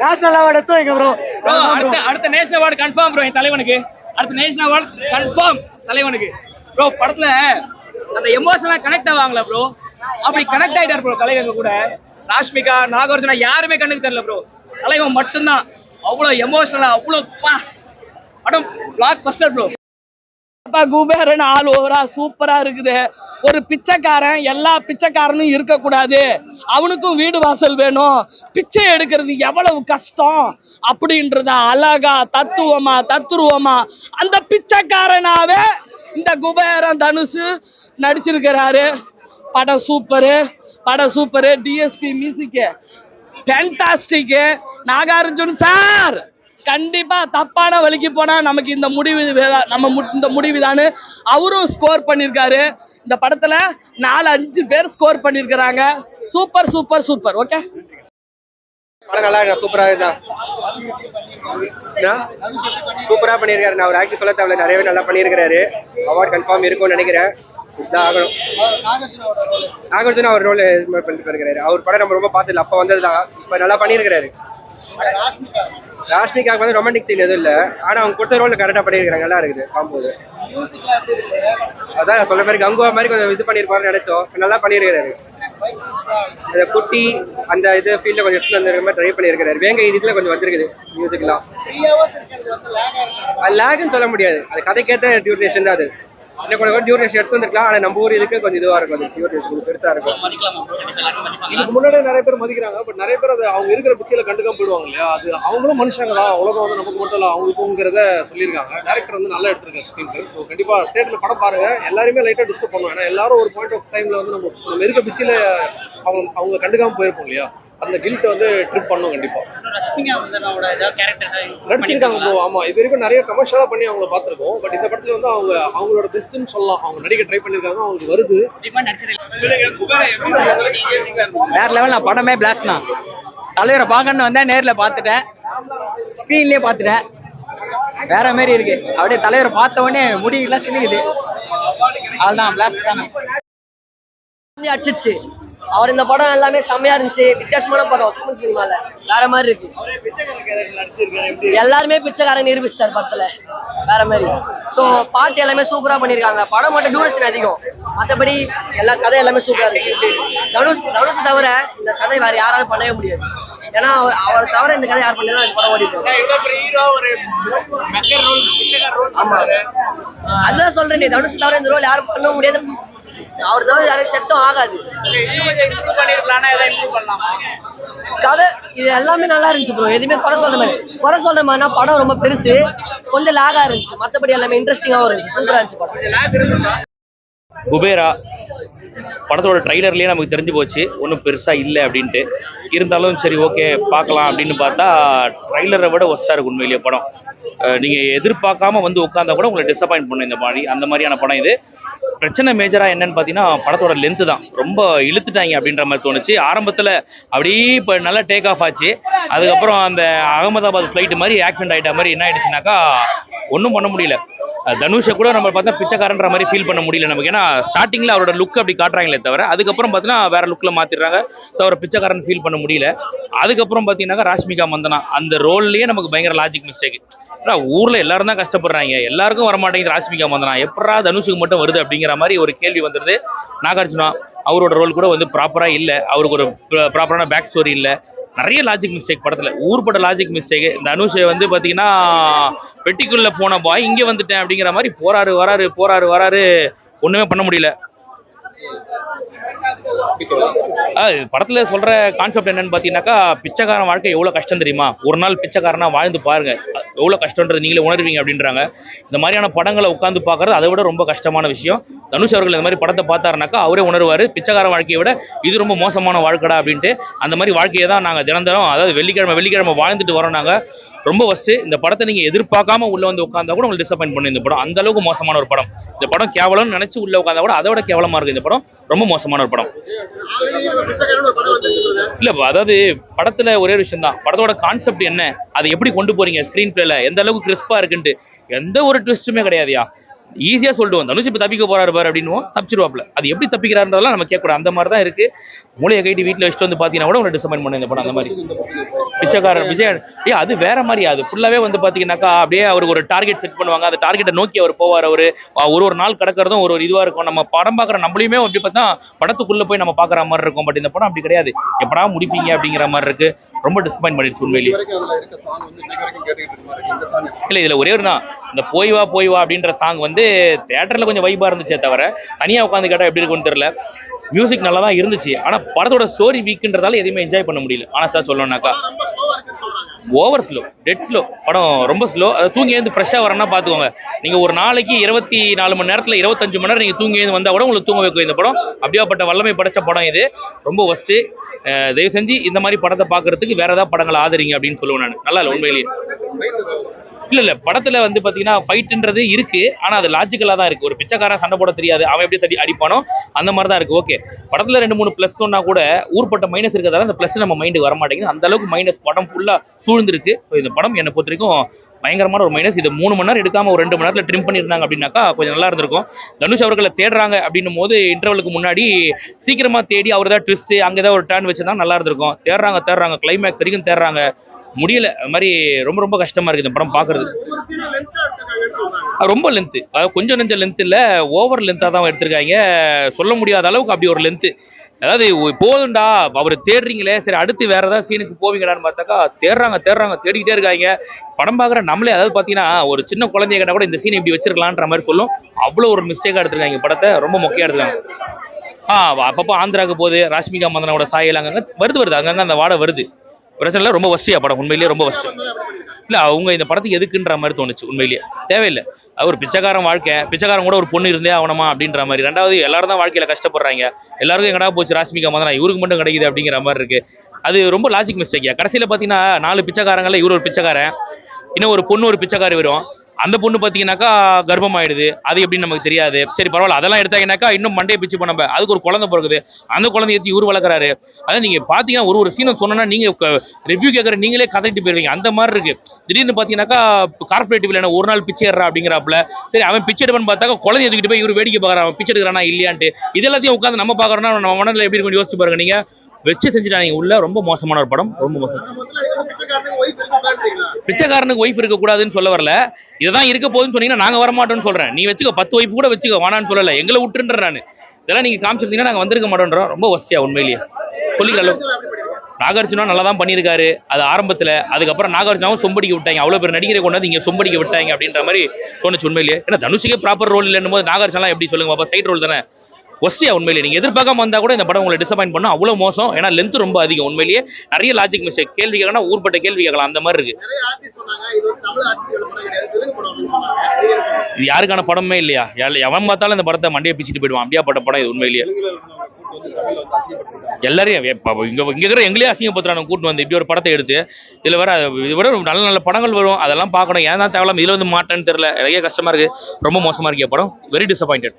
National award எடுத்து வைங்க bro bro அடுத்த அடுத்த நேஷனல் அவார்டு கன்ஃபார்ம் ப்ரோ என் தலைவனுக்கு. அடுத்த நேஷனல் அவார்டு கன்ஃபார்ம் தலைவனுக்கு. ப்ரோ படத்துல அந்த எமோஷனலா கனெக்ட் ஆவாங்களா ப்ரோ அப்படி கனெக்ட் ஆயிட்டார் ப்ரோ தலைவங்க கூட. ராஷ்மிகா நாகார்ஜுனா யாருமே கண்ணுக்கு தெரியல ப்ரோ தலைவன் மட்டும்தான். அவ்வளோ எமோஷனலா அவ்வளோ படம் பிளாக் பஸ்டர் ப்ரோ அப்பா குபேரன் ஆல் ஓவரா சூப்பரா இருக்குது. ஒரு பிச்சைக்காரன் எல்லா பிச்சைக்காரனும் இருக்கக்கூடாது. அவனுக்கும் வீடு வாசல் வேணும். பிச்சை எடுக்கிறது எவ்வளவு கஷ்டம்? அப்படின்றத அழகா தத்துவமா தத்துருவமா அந்த பிச்சைக்காரனாவே இந்த குபேரன் தனுஷு நடிச்சிருக்கிறாரு. படம் சூப்பரு. படம் super. DSP music fantastic Nagarjun sir கண்டிப்பா தப்பான வழிக்கு போனா நமக்கு இந்த முடிவு வே- நம்ம இந்த முடிவு அவரும் ஸ்கோர் பண்ணியிருக்காரு இந்த படத்துல நாலு அஞ்சு பேர் ஸ்கோர் பண்ணியிருக்கிறாங்க சூப்பர் சூப்பர் சூப்பர் ஓகே படம் நல்லா இருக்கா? சூப்பரா இருக்கா சூப்பரா பண்ணியிருக்காரு நான் ஒரு ஆக்டர் சொல்ல தேவையில்ல. நிறையவே நல்லா பண்ணியிருக்காரு அவார்ட் கன்ஃபார்ம் இருக்கும்னு நினைக்கிறேன். இதான் ஆகணும். அவர் ரோல் பண்ணிட்டு இருக்காரு அவர் படம் நம்ம ரொம்ப பார்த்ததில்ல அப்ப வந்ததுதான். இப்ப நல்லா பண்ணிருக்கிறாரு. ராஷ்மிகாக்கு வந்து ரொமான்டிக் சீன் எதுவும் இல்ல. ஆனா அவங்க கொடுத்த ரோல் கரெக்டா பண்ணியிருக்காங்க நல்லா இருக்குது காம்போது அதான் சொல்ல மாதிரி கங்குவா மாதிரி கொஞ்சம் இது பண்ணியிருப்பாருன்னு நினைச்சோம். நல்லா பண்ணியிருக்காரு அந்த குட்டி அந்த இது ஃபீல்ட்ல கொஞ்சம் எடுத்து வந்திருக்க மாதிரி ட்ரை பண்ணியிருக்காரு வேங்க இதுல கொஞ்சம் வந்திருக்குது மியூசிக்லாம் அது லேக்னு சொல்ல முடியாது. அது கதைக்கேற்ற டியூரேஷன் தான் அது. இன்னும் கூட டியூரேஷன் எடுத்து வந்திருக்கலாம். ஆனா நம்ம ஊர் இதுக்கு கொஞ்சம் இதுவா இருக்கும். அது டியூரேஷன் கொஞ்சம் பெருசா இருக்கும். இதுக்கு முன்னாடி நிறைய பேர் மதிக்கிறாங்க. பட் நிறைய பேர் அது அவங்க இருக்கிற பிச்சையில கண்டுக்காம போயிடுவாங்க இல்லையா? அது அவங்களும் மனுஷங்க தான். உலகம் வந்து நமக்கு மட்டும் இல்ல அவங்களுக்குங்கிறத சொல்லியிருக்காங்க. டேரக்டர் வந்து நல்லா எடுத்திருக்காரு ஸ்கிரீன் ஸோ கண்டிப்பா தேட்டர்ல படம் பாருங்க. எல்லாருமே லைட்டா டிஸ்டர்ப் பண்ணுவோம் ஏன்னா எல்லாரும் ஒரு பாயிண்ட் ஆஃப் டைம்ல வந்து நம்ம நம்ம இருக்க பிஸியில அவங்க அவங்க கண்டுக்காம போயிருப்போம் இல்லையா? அந்த கில்ட் வந்து ட்ரிப் பண்ணும் கண்டிப்பா. ரஷ்மிகா வந்து நம்மளோட ஏதாவது கேரக்டர் நடிச்சிருக்காங்க ப்ரோ ஆமா. இது வரைக்கும் நிறைய கமர்ஷியலா பண்ணி அவங்கள பார்த்திருக்கோம். பட் இந்த படத்துல வந்து அவங்க அவங்களோட பெஸ்ட்னு சொல்லலாம். அவங்க நடிக்க ட்ரை பண்ணிருக்காங்க. அவங்களுக்கு வருது. வேற லெவல் நான் படமே பிளாஸ்னா தலைவரை பார்க்கணும்னு வந்தேன் நேர்ல பார்த்துட்டேன். ஸ்க்ரீன்லயே பார்த்துட்டேன். வேற மாதிரி இருக்கு. அப்படியே தலைவரை பார்த்த உடனே முடியெல்லாம் சிலுகுது அதுதான் பிளாஸ்ட் தானே வந்து அடிச்சிச்சு அவர் இந்த படம் எல்லாமே செம்மையா இருந்துச்சு. வித்தியாசமான படம் தமிழ் சினிமால. வேற மாதிரி இருக்கு. எல்லாருமே பிச்சைக்காரங்க நிரூபிச்சிட்டார் படத்துல. வேற மாதிரி. சோ பாட்டு எல்லாமே சூப்பரா பண்ணிருக்காங்க. படம் மட்டும் டியூரேஷன் அதிகம். மத்தபடி எல்லா கதை எல்லாமே சூப்பரா இருந்துச்சு. தனுஷ் தனுஷ் தவிர இந்த கதை வேற யாராலும் பண்ணவே முடியாது. ஏன்னா அவர் அவர் தவிர இந்த கதை யார் இந்த படம் ஓடிட்டு ஆமா. அதான் சொல்றேன் தனுஷ் தவிர இந்த ரோல் யாரும் பண்ண முடியாது. அவர் தவிர யாரும் செட்டும் ஆகாது. கதை இது எல்லாமே நல்லா இருந்துச்சு ப்ரோ எதுவுமே குறை சொல்ற மாதிரி குறை சொல்ற மாதிரினா படம் ரொம்ப பெருசு. கொஞ்சம் லாகா இருந்துச்சு. மத்தபடி எல்லாமே இன்ட்ரெஸ்டிங்காவும் இருந்துச்சு. சூப்பரா இருந்துச்சு படம். குபேரா படத்தோட ட்ரைலர்லயே நமக்கு தெரிஞ்சு போச்சு. ஒன்றும் பெருசாக இல்லை அப்படின்ட்டு. இருந்தாலும் சரி ஓகே பார்க்கலாம் அப்படின்னு பார்த்தா ட்ரைலரை விட ஒஸ்டாக இருக்கு உண்மையிலேயே படம். நீங்க எதிர்பார்க்காம வந்து உட்காந்தா கூட உங்களை டிசப்பாயின்ட் பண்ணும் இந்த மாதிரி அந்த மாதிரியான படம் இது. பிரச்சனை மேஜரா என்னன்னு பார்த்தீங்கன்னா படத்தோட லென்த்து தான். ரொம்ப இழுத்துட்டாங்க அப்படின்ற மாதிரி தோணுச்சு. ஆரம்பத்தில் அப்படியே இப்போ நல்லா டேக் ஆஃப் ஆச்சு. அதுக்கப்புறம் அந்த அகமதாபாத் ஃப்ளைட் மாதிரி ஆக்சிடென்ட் ஆயிட்ட மாதிரி என்ன ஆயிடுச்சுனாக்கா ஒன்றும் பண்ண முடியல. தனுஷை கூட நம்ம பார்த்தா பிச்சைக்காரன்ற மாதிரி ஃபீல் பண்ண முடியல நமக்கு. ஏன்னா ஸ்டார்டிங்கில் அவரோட லுக் அப்படி காட்டுறாங்களே தவிர அதுக்கப்புறம் பார்த்தீங்கன்னா வேற லுக்கில் மாற்றிடுறாங்க ஸோ அவரை பிச்சைக்காரன் ஃபீல் பண்ண முடியல. அதுக்கப்புறம் பார்த்தீங்கன்னாக்கா ராஷ்மிகா மந்தனா. அந்த ரோல்லையே நமக்கு பயங்கர லாஜிக் மிஸ்டேக் ஏன்னா ஊரில் எல்லாரும் தான் கஷ்டப்படுறாங்க. எல்லாருக்கும் வர மாட்டேங்குது ராஷ்மிகா மந்தனா. எப்படா தனுஷுக்கு மட்டும் வருது அப்படிங்கிற மாதிரி ஒரு கேள்வி வந்துடுது நாகார்ஜுனா அவரோட ரோல் கூட வந்து ப்ராப்பராக இல்லை. அவருக்கு ஒரு ப்ராப்பரான பேக் ஸ்டோரி இல்லை. நிறைய லாஜிக் மிஸ்டேக் படத்துல ஊர்பட லாஜிக் மிஸ்டேக் இந்த அனுஷை வந்து பாத்தீங்கன்னா பெட்டிக்குள்ள போன பாய் இங்கே வந்துட்டேன் அப்படிங்கிற மாதிரி போறாரு வராரு போறாரு வராரு. ஒண்ணுமே பண்ண முடியல. படத்துல சொல்ற கான்செப்ட் என்னன்னு பாத்தீங்கன்னாக்கா பிச்சைக்காரன் வாழ்க்கை எவ்வளவு கஷ்டம் தெரியுமா? ஒரு நாள் பிச்சைக்காரனா வாழ்ந்து பாருங்க. எவ்வளவு கஷ்டன்றது நீங்களே உணர்வீங்க அப்படின்றாங்க. இந்த மாதிரியான படங்களை உட்காந்து பாக்குறது அதை விட ரொம்ப கஷ்டமான விஷயம். தனுஷ் அவர்கள் இந்த மாதிரி படத்தை பார்த்தாருனாக்கா அவரே உணர்வாரு பிச்சைக்கார வாழ்க்கையை விட இது ரொம்ப மோசமான வாழ்க்கடா அப்படின்ட்டு. அந்த மாதிரி வாழ்க்கையை தான் நாங்க தினம் தினம் அதாவது வெள்ளிக்கிழமை வெள்ளிக்கிழமை வாழ்ந்துட்டு வரோம் நாங்க. ரொம்ப ஃபஸ்ட்டு இந்த படத்தை நீங்க எதிர்பார்க்காம உள்ள வந்து உட்காந்தா கூட உங்களுக்கு டிசப்பாயின் பண்ணும் இந்த படம். அந்த அளவுக்கு மோசமான ஒரு படம். இந்த படம் கேவலம்னு நினைச்சு உள்ள உட்காந்தா கூட அதோட கேவலமாக கேவலமா இருக்கு இந்த படம். ரொம்ப மோசமான ஒரு படம். இல்ல அதாவது படத்துல ஒரே ஒரு விஷயம் தான் படத்தோட கான்செப்ட் என்ன? அதை எப்படி கொண்டு போறீங்க? ஸ்க்ரீன் பிளேல எந்த அளவுக்கு கிறிஸ்பாக இருக்குன்ட்டு. எந்த ஒரு ட்விஸ்ட்டுமே கிடையாதுயா. ஈஸியா சொல்லிட்டு வந்தாலும் இப்போ தப்பிக்க போறாரு பாரு அப்படின்னுவோம். தப்பிச்சிருவாப்ல அது எப்படி தப்பிக்கிறாருன்றதெல்லாம் நம்ம கேட்கக்கூடாது. அந்த மாதிரி தான் இருக்கு. மூளையை கைட்டு வீட்டுல வச்சுட்டு வந்து பாத்தீங்கன்னா கூட உங்களை டிசப்பாயின் பண்ண இந்த படம் அந்த மாதிரி. பிச்சைக்காரர் விஜய் ஏ அது வேற மாதிரி. அது ஃபுல்லாவே வந்து பாத்தீங்கன்னாக்கா அப்படியே அவருக்கு ஒரு டார்கெட் செட் பண்ணுவாங்க. அந்த டார்கெட்டை நோக்கி அவர் போவார் அவரு. ஒரு ஒரு நாள் கிடக்கிறதும் ஒரு ஒரு இதுவா இருக்கும். நம்ம படம் பார்க்குற நம்மளையுமே அப்படி பார்த்தா படத்துக்குள்ள போய் நம்ம பார்க்குற மாதிரி இருக்கும். பட் இந்த படம் அப்படி கிடையாது. எப்படா முடிப்பீங்க அப்படிங்கிற மாதிரி இருக்கு. ரொம்ப டிசப்பாயின் பண்ணிடுச்சு உண்மையிலேயே. இல்ல இதுல ஒரே ஒரு தான் இந்த போய் வா போய் வா அப்படின்ற சாங் வந்து தியேட்டர்ல கொஞ்சம் வைபா இருந்துச்சே தவிர தனியா உட்காந்து கேட்டா எப்படி இருக்கும்னு தெரியல. மியூசிக் நல்லா தான் இருந்துச்சு. ஆனா படத்தோட ஸ்டோரி வீக்குன்றதால எதையுமே என்ஜாய் பண்ண முடியல. ஆனா சார் சொல்லணும்னாக்கா. ஓவர் ஸ்லோ டெட் ஸ்லோ படம் ரொம்ப ஸ்லோ அதை தூங்கி எழுந்து ஃப்ரெஷ்ஷாக வரனா பார்த்துக்கோங்க நீங்கள் ஒரு நாளைக்கு இருபத்தி நாலு மணி நேரத்தில் இருபத்தஞ்சு மணி நேரம் நீங்கள் தூங்கி எழுந்து வந்தால் கூட உங்களுக்கு தூங்க வைக்கும் இந்த படம். அப்படியாப்பட்ட வல்லமை படைச்ச படம் இது. ரொம்ப ஒஸ்ட்டு தயவு செஞ்சு இந்த மாதிரி படத்தை பார்க்கறதுக்கு வேற ஏதாவது படங்களை ஆதரிங்க அப்படின்னு சொல்லுவேன் நான். நல்லா இல்லை உண்மையிலேயே. இல்ல இல்ல. படத்துல வந்து பாத்தீங்கன்னா ஃபைட்ன்றது இருக்கு. ஆனா அது லாஜிக்கலா தான் இருக்கு. ஒரு பிச்சைக்காரன் சண்டை போட தெரியாது. அவன் எப்படி சரி அடிப்பானோ அந்த மாதிரி தான் இருக்கு. ஓகே படத்துல ரெண்டு மூணு ப்ளஸ் சொன்னா கூட ஊர்பட்ட மைனஸ் இருக்கிறதால அந்த ப்ளஸ் நம்ம மைண்டுக்கு வர மாட்டேங்குது. அந்த அளவுக்கு மைனஸ் படம் ஃபுல்லா சூழ்ந்திருக்கு. இந்த படம் என்னை பொறுத்த வரைக்கும் பயங்கரமான ஒரு மைனஸ் இது மூணு மணி நேரம் எடுக்காம ஒரு ரெண்டு மணி நேரத்துல ட்ரிம் பண்ணியிருந்தாங்க அப்படின்னாக்கா கொஞ்சம் நல்லா இருந்திருக்கும். தனுஷ் அவர்களை தேடுறாங்க அப்படின்னும் போது இன்டர்வலுக்கு முன்னாடி சீக்கிரமா தேடி அவர் தான் ட்விஸ்ட் அங்கே ஏதாவது ஒரு டேன் வச்சிருந்தா நல்லா இருந்திருக்கும். தேடுறாங்க தேடுறாங்க. கிளைமேக்ஸ் வரைக்கும் தேடுறாங்க. முடியல. அது மாதிரி ரொம்ப ரொம்ப கஷ்டமா இருக்கு இந்த படம் பாக்குறது ரொம்ப லென்த்து அதாவது கொஞ்சம் நெஞ்ச லென்த் இல்ல ஓவர் லென்த்தாக தான் எடுத்திருக்காங்க. சொல்ல முடியாத அளவுக்கு அப்படி ஒரு லென்த்து அதாவது போதும்டா. அவர் தேடுறீங்களே. சரி அடுத்து வேற ஏதாவது சீனுக்கு போவீங்களான்னு பார்த்தாக்கா தேடுறாங்க தேடுறாங்க தேடிக்கிட்டே இருக்காங்க. படம் பார்க்குற நம்மளே அதாவது பார்த்தீங்கன்னா ஒரு சின்ன குழந்தைய கேட்டால் கூட இந்த சீன் இப்படி வச்சிருக்கலான்ற மாதிரி சொல்லும். அவ்வளோ ஒரு மிஸ்டேக்காக எடுத்திருக்காங்க படத்தை. ரொம்ப மொக்கையாக எடுத்துருக்காங்க. ஆ அப்பப்போ ஆந்திராவுக்கு போகுது. ராஷ்மிகா மந்தனோட சாயல் அங்கங்க வருது வருது. அங்கங்க அந்த வாடை வருது. பிரச்சனை ரொம்ப வசியா படம் உண்மையிலேயே ரொம்ப வசதி இல்ல அவங்க இந்த படத்துக்கு எதுக்குன்ற மாதிரி தோணுச்சு உண்மையிலேயே. தேவையில்லை. அது ஒரு பிச்சைக்காரன் வாழ்க்கை பிச்சைக்காரன் கூட ஒரு பொண்ணு இருந்தே ஆகணுமா அப்படின்ற மாதிரி. ரெண்டாவது எல்லாரும் தான் வாழ்க்கையில கஷ்டப்படுறாங்க. எல்லாருக்கும் எங்கடா போச்சு ராஷ்மிகா மாதிரி இவருக்கு மட்டும் கிடைக்குது அப்படிங்கிற மாதிரி இருக்கு. அது ரொம்ப லாஜிக் மிஸ்டேக்கியா கடைசியில பாத்தீங்கன்னா நாலு பிச்சைக்காரங்கள்ல இவர் ஒரு பிச்சைக்காரன் இன்னும் ஒரு பொண்ணு ஒரு பிச்சைக்காரி வரும். அந்த பொண்ணு பார்த்தீங்கன்னாக்கா கர்ப்பம் ஆயிடுது அது எப்படின்னு நமக்கு தெரியாது. சரி பரவாயில்ல. அதெல்லாம் எடுத்தாங்கன்னாக்கா இன்னும் மண்டே பிச்சு பண்ண அதுக்கு ஒரு குழந்தை பிறகுது அந்த குழந்தைய எடுத்து இவர் வளர்க்குறாரு. அதான் நீங்க பார்த்தீங்கன்னா ஒரு ஒரு சீனை சொன்னோன்னா நீங்க ரிவ்யூ கேட்குற நீங்களே கதறிட்டு போயிருவீங்க. அந்த மாதிரி இருக்கு. திடீர்னு பார்த்தீங்கன்னாக்கா கார்பரேட்டிவ் இல்லைனா ஒரு நாள் பிச்சை எடுறா அப்படிங்கிறாப்புல. சரி அவன் பிச்சை எடுப்பான்னு பார்த்தாக்கா குழந்தைய தூக்கிட்டு போய் இவர் வேடிக்கை பார்க்குறான். அவன் பிச்சை எடுக்கிறானா இல்லையான்ட்டு. இது எல்லாத்தையும் உட்காந்து நம்ம பார்க்குறோன்னா நம்ம மனதில் எப்படி இருக்கும் யோசிச்சு பாருங்க நீங்கள் வச்சு செஞ்சுட்டாங்க உள்ள ரொம்ப மோசமான ஒரு படம். ரொம்ப மோசம். பிச்சைக்காரனுக்கு ஒய்ஃப் இருக்க கூடாதுன்னு சொல்ல வரல. இதுதான் இருக்க போகுதுன்னு சொன்னீங்கன்னா நாங்க வர மாட்டோம்னு சொல்றேன். நீ வச்சுக்க பத்து ஒய்ஃப் கூட வச்சுக்க வேணான்னு சொல்லல. எங்களை விட்டுன்ற நான். இதெல்லாம் நீங்க காமிச்சிருந்தீங்கன்னா நாங்க வந்திருக்க மாட்டோன்றோம். ரொம்ப வசதியா உண்மையிலேயே. சொல்லிக்கிற அளவுக்கு. நாகார்ஜுனா நல்லா தான் பண்ணியிருக்காரு. அது ஆரம்பத்துல அதுக்கப்புறம் நாகார்ஜுனாவும் சொம்படிக்க விட்டாங்க. அவ்வளோ பேர் நடிகரை கொண்டாந்து இங்கே சொம்படிக்க விட்டாங்க அப்படின்ற மாதிரி தோணுச்சு உண்மையிலேயே. ஏன்னா தனுஷுக்கே ப்ராப்பர் ரோல் இல்லைன்னு போது நாகார்ஜுனா எப்படி சொல்லுங்க பாப்பா? சைட் ரோல் தானே. ஒஸ்டியா உண்மையிலேயே நீங்க எதிர்பார்க்காம வந்தா கூட இந்த படம் உங்களை டிசப்பாயின் பண்ணும். அவ்வளவு மோசம். ஏன்னா லென்த் ரொம்ப அதிகம் உண்மையிலேயே. நிறைய லாஜிக் மிஸ்டேக் கேள்வி கேட்கணும் ஊர்பட்ட கேள்வி கேட்கலாம். அந்த மாதிரி இருக்கு. இது யாருக்கான படமே இல்லையா? எவன் பார்த்தாலும் இந்த படத்தை மண்டையை பிச்சுட்டு போயிடுவான். அப்படியாப்பட்ட படம் இது உண்மையிலேயே. எல்லாரையும் இங்க இங்க இருக்கிற எங்களே அசிங்கப்படுத்துறாங்க கூட்டு வந்து. இப்படி ஒரு படத்தை எடுத்து இதுல வேற இது விட நல்ல நல்ல படங்கள் வரும். அதெல்லாம் பார்க்கணும். ஏன் தான் தேவையில்லாம இதுல வந்து மாட்டேன்னு தெரியல. நிறைய கஷ்டமா இருக்கு. ரொம்ப மோசமா இருக்கு. படம். Very disappointed